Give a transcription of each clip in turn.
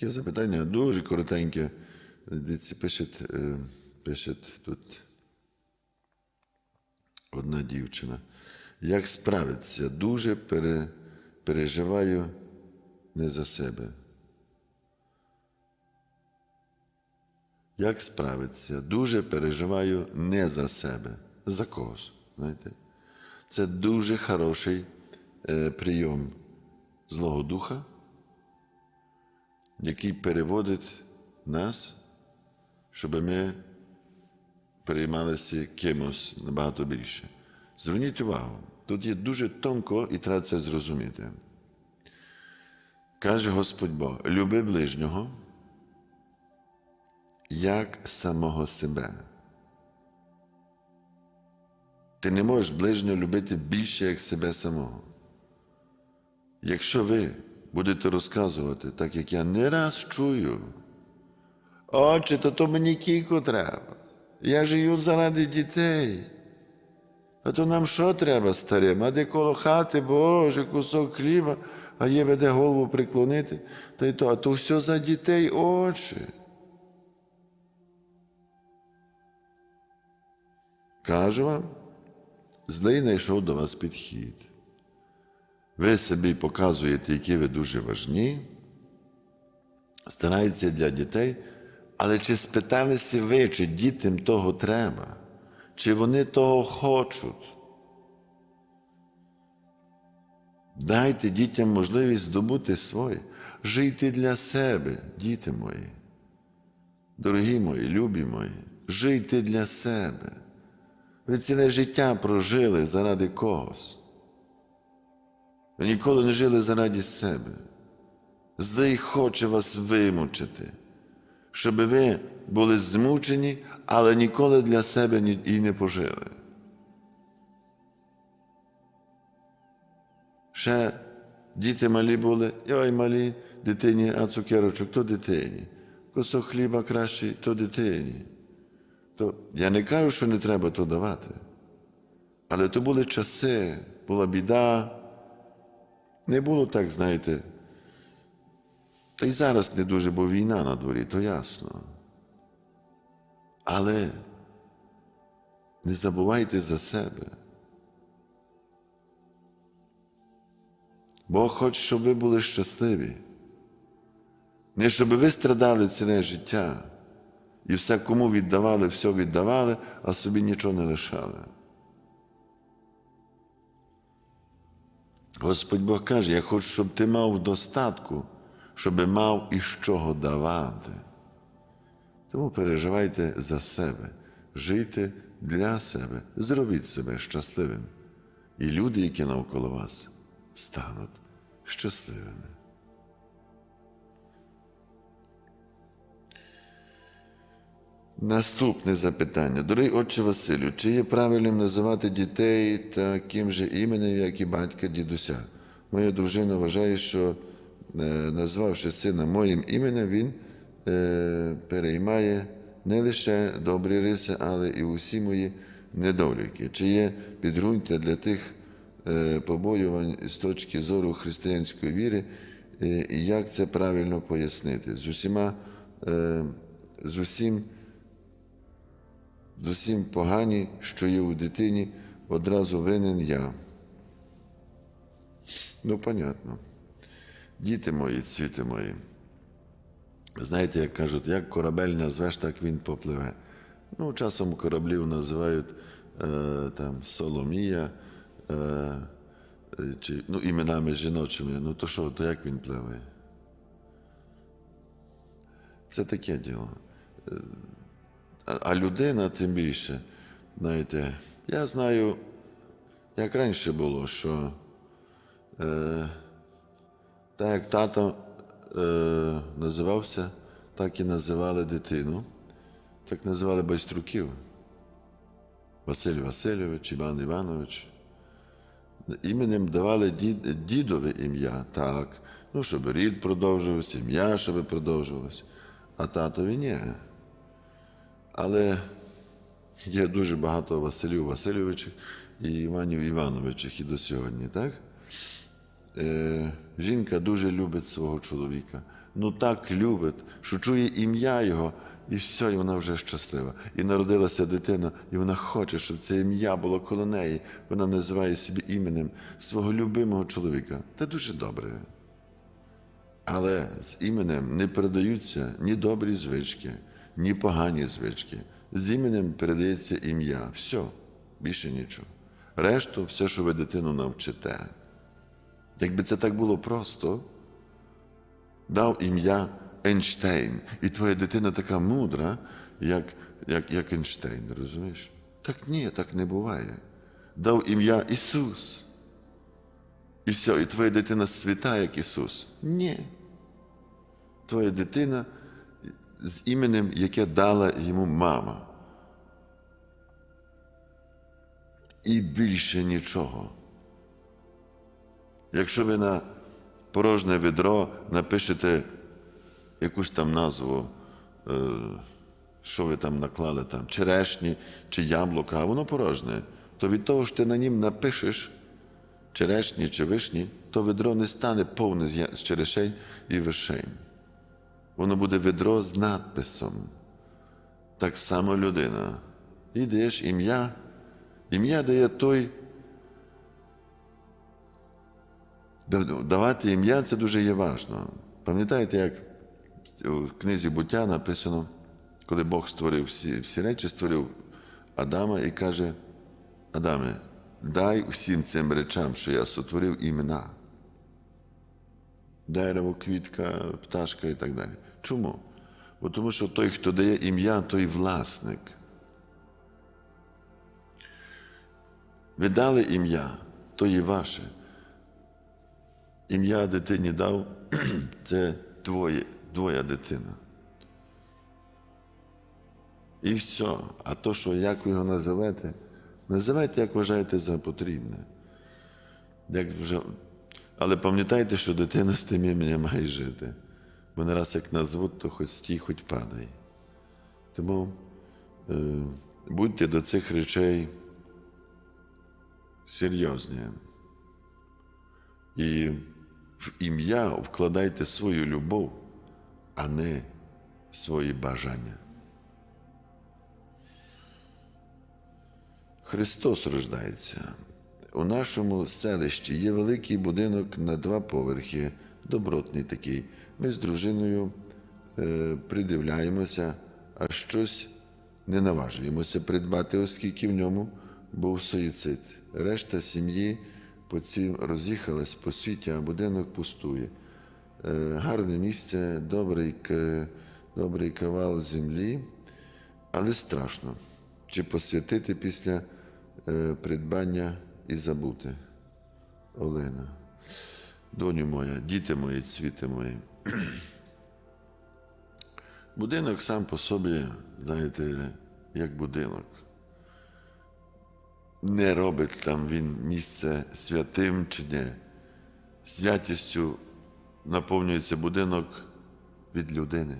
Таке запитання дуже коротеньке. Пише, пише тут одна дівчина. Як справиться? Дуже пере, переживаю не за себе. Як справиться? Дуже переживаю не за себе, за когось. Знаєте? Це дуже хороший е, прийом Злого Духа, який переводить нас, щоб ми переймалися кимось набагато більше. Зверніть увагу, тут є дуже тонко і треба це зрозуміти. Каже Господь Бог: люби ближнього, як самого себе. Ти не можеш ближнього любити більше, як себе самого. Якщо ви будете розказувати, так як я не раз чую, отче, то то мені кілько треба. Я живу заради дітей. А то нам що треба старим? А де коло хати, Боже, кусок хліба, а є веде голову приклонити. Та й то, а то все за дітей, отче. Кажу вам, злий знайшов до вас підхід. Ви собі показуєте, які ви дуже важні, стараєтеся для дітей, але чи спиталися ви, чи дітям того треба, чи вони того хочуть? Дайте дітям можливість здобути своє, жити для себе, діти мої. Дорогі мої, любі мої, жити для себе. Ви ціле життя прожили заради когось. Ніколи не жили заради себе. Злий хоче вас вимучити, щоб ви були змучені, але ніколи для себе і не пожили. Ще діти малі були, ой, малі дитині, а цукерочок то дитині. Кусок хліба кращий то дитині. То я не кажу, що не треба то давати. Але то були часи, була біда. Не було так, знаєте. Та й зараз не дуже, бо війна на дворі, то ясно. Але не забувайте за себе. Бог хоче, щоб ви були щасливі. Не щоб ви страдали ціле життя і все кому віддавали, все віддавали, а собі нічого не лишали. Господь Бог каже, я хочу, щоб ти мав достатку, щоб мав із чого давати. Тому переживайте за себе, жийте для себе, зробіть себе щасливим. І люди, які навколо вас, стануть щасливими. Наступне запитання. Дорогий отче Василю, чи є правильним називати дітей таким же іменем, як і батька дідуся? Моя дружина вважає, що е, назвавши сина моїм іменем, він е, переймає не лише добрі риси, але і усі мої недоліки. Чи є підґрунтя для тих е, побоювань з точки зору християнської віри, і як це правильно пояснити? З усіма, з усім з усім погані, що є у дитині, одразу винен я. Ну, понятно. Діти мої, цвіти мої. Знаєте, як кажуть, як корабель назвеш, так він попливе. Ну, часом кораблів називають е, там Соломія, е, е, чи, ну, іменами жіночими. Ну, то що, то як він пливе? Це таке діло. А- людина тим більше, знаєте, я знаю, як раніше було, що е, так як тато е, називався, так і називали дитину, так називали байструків. Василь Васильович, Іван Іванович. Іменем давали дід, дідове ім'я, так, ну, щоб рід продовжувався, ім'я, щоб продовжувалося, а татові ні. Але є дуже багато Василів Васильовичів і Іванів Івановичів і до сьогодні, так? Е, жінка дуже любить свого чоловіка, ну так любить, що чує ім'я Його, і все, і вона вже щаслива. І народилася дитина, і вона хоче, щоб це ім'я було коло неї. Вона називає собі іменем свого любимого чоловіка. Це дуже добре. Але з іменем не передаються ні добрі звички, ні погані звички. З іменем передається ім'я. Все, більше нічого. Решту, все, що ви дитину навчите. Якби це так було просто, дав ім'я Ейнштейн, і твоя дитина така мудра, як, як, як Ейнштейн, розумієш? Так ні, так не буває. Дав ім'я Ісус. І все, і твоя дитина свята, як Ісус. Ні. Твоя дитина з іменем, яке дала йому мама. І більше нічого. Якщо ви на порожнє відро напишете якусь там назву, е, що ви там наклали, там, черешні чи яблука, а воно порожнє, то від того, що ти на нім напишеш черешні чи вишні, то відро не стане повне з черешень і вишень. Воно буде відро з надписом. Так само людина. І даєш ім'я. Ім'я дає той. Давати ім'я це дуже є важно. Пам'ятаєте, як у книзі буття написано, коли Бог створив всі, всі речі, створив Адама і каже: Адаме, дай усім цим речам, що я сотворив імена. Дерево, квітка, пташка і так далі. Чому? Бо тому що той, хто дає ім'я, той власник. Ви дали ім'я, то є ваше. Ім'я дитині дав це твоє, твоя дитина. І все. А то, що як ви його називаєте, називайте, як вважаєте за потрібне. Як вже... Але пам'ятайте, що дитина з тим іменем має жити. Бо не раз як назвуть, то хоч стій, хоч падай. Тому е, будьте до цих речей серйозні. І в ім'я вкладайте свою любов, а не свої бажання. Христос рождається. У нашому селищі є великий будинок на два поверхи, добротний такий. Ми з дружиною е, придивляємося, а щось не наважуємося придбати, оскільки в ньому був суїцид. Решта сім'ї по цим роз'їхалась по світі, а будинок пустує. Е, гарне місце, добрий, добрий кавал землі, але страшно. Чи посвятити після е, придбання і забути. Олена, доню моя, діти мої, цвіти мої. Будинок сам по собі, знаєте, як будинок. Не робить там він місце святим чи ні. Святістю наповнюється будинок від людини.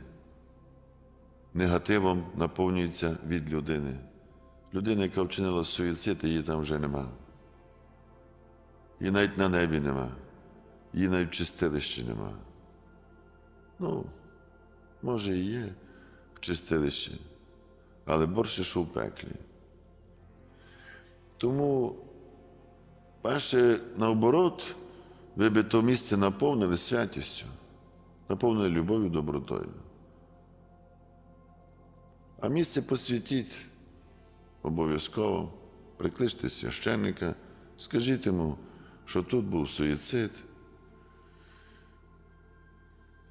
Негативом наповнюється від людини. Людина, яка вчинила суїцид, її там вже нема. Її навіть на небі нема. Її навіть в чистилищі нема. Ну, може і є в чистилищі, але борше, що в пеклі. Тому, ваше наоборот, ви би то місце наповнили святістю, наповнили любов'ю, добротою. А місце посвятіть обов'язково, прикличте священника, скажіть йому, що тут був суїцид.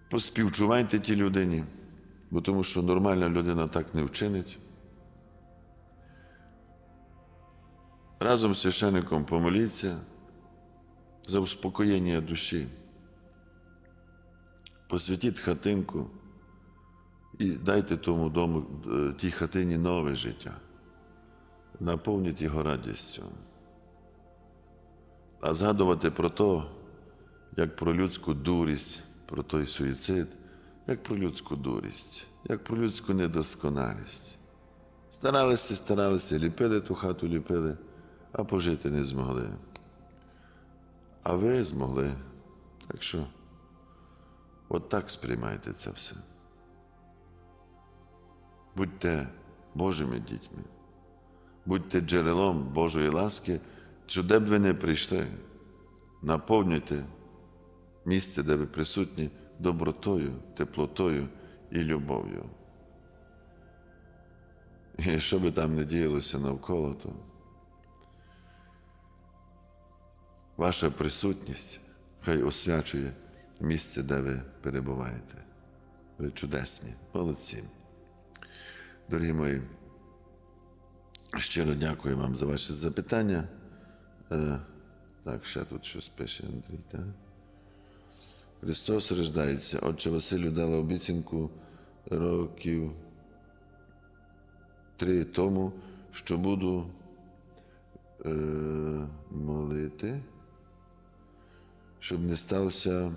Поспівчувайте тій людині, бо тому що нормальна людина так не вчинить. Разом з священником помоліться за успокоєння душі. Посвятіть хатинку і дайте тому дому, е, тій хатині нове життя. Наповніть його радістю. А згадувати про то, як про людську дурість, про той суїцид, як про людську дурість, як про людську недосконалість. Старалися, старалися, ліпили ту хату, ліпили, а пожити не змогли. А ви змогли. Так що От так сприймайте це все. Будьте Божими дітьми, будьте джерелом Божої ласки, де б ви не прийшли, наповнюйте місце, де ви присутні, добротою, теплотою і любов'ю. І що би там не діялося навколо, то ваша присутність хай освячує місце, де ви перебуваєте. Ви чудесні, молодці. Дорогі мої, щиро дякую вам за ваші запитання. Е, так, ще тут щось пише Андрій, так? Христос рождається. Отче Василю дала обіцянку років три тому, що буду е, молити, щоб не сталося,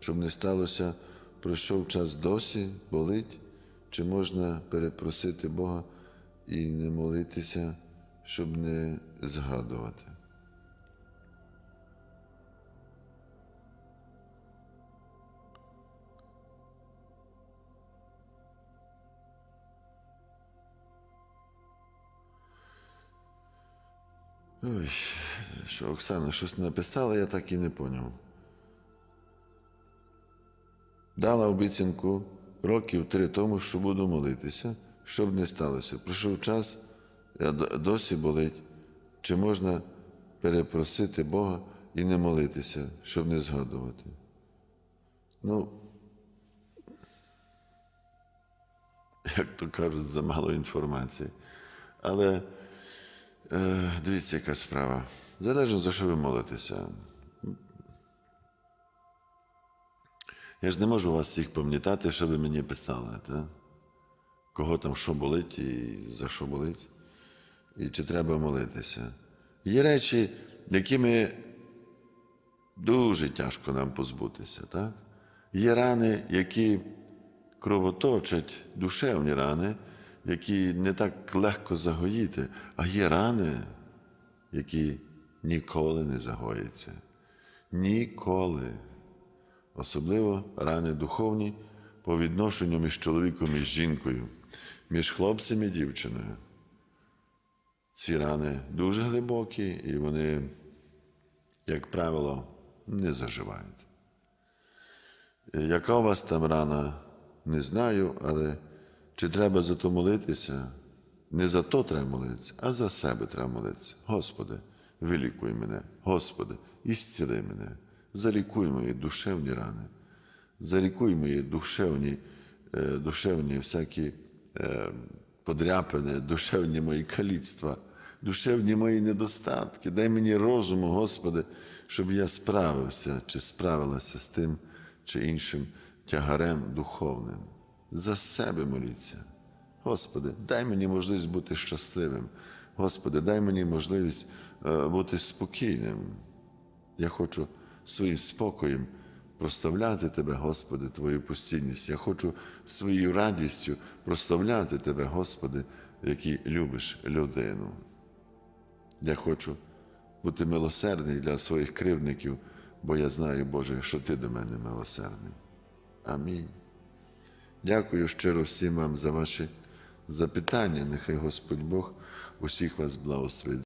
щоб не сталося, пройшов час досі, болить, чи можна перепросити Бога і не молитися, щоб не згадувати. Ой, що Оксана щось написала, я так і не поняв. Дала обіцянку років три тому, що буду молитися, щоб не сталося. Прийшов час, я досі болить. Чи можна перепросити Бога і не молитися, щоб не згадувати? Ну, як то кажуть, замало інформації. Але Е, Дивіться, яка справа. Залежно за що ви молитеся. Я ж не можу вас всіх пам'ятати, що ви мені писали, та? кого там що болить і за що болить, і чи треба молитися. Є речі, якими дуже тяжко нам позбутися. Так? Є рани, які кровоточать, душевні рани, які не так легко загоїти, а є рани, які ніколи не загояться. Ніколи. Особливо рани духовні по відношенню між чоловіком і жінкою, між хлопцем і дівчиною. Ці рани дуже глибокі і вони, як правило, не заживають. Яка у вас там рана, не знаю, але чи треба за то молитися? Не за то треба молитися, а за себе треба молитися. Господи, вилікуй мене, Господи, ісціли мене, залікуй мої душевні рани, залікуй мої душевні, е, душевні всякі е, подряпини, душевні мої каліцтва, душевні мої недостатки. Дай мені розуму, Господи, щоб я справився чи справилася з тим чи іншим тягарем духовним. За себе моліться. Господи, дай мені можливість бути щасливим. Господи, дай мені можливість е, бути спокійним. Я хочу своїм спокоєм проставляти Тебе, Господи, Твою постійність. Я хочу своєю радістю проставляти Тебе, Господи, який любиш людину. Я хочу бути милосердний для своїх кривдників, бо я знаю, Боже, що Ти до мене милосердний. Амінь. Дякую щиро всім вам за ваші запитання. Нехай Господь Бог усіх вас благословить.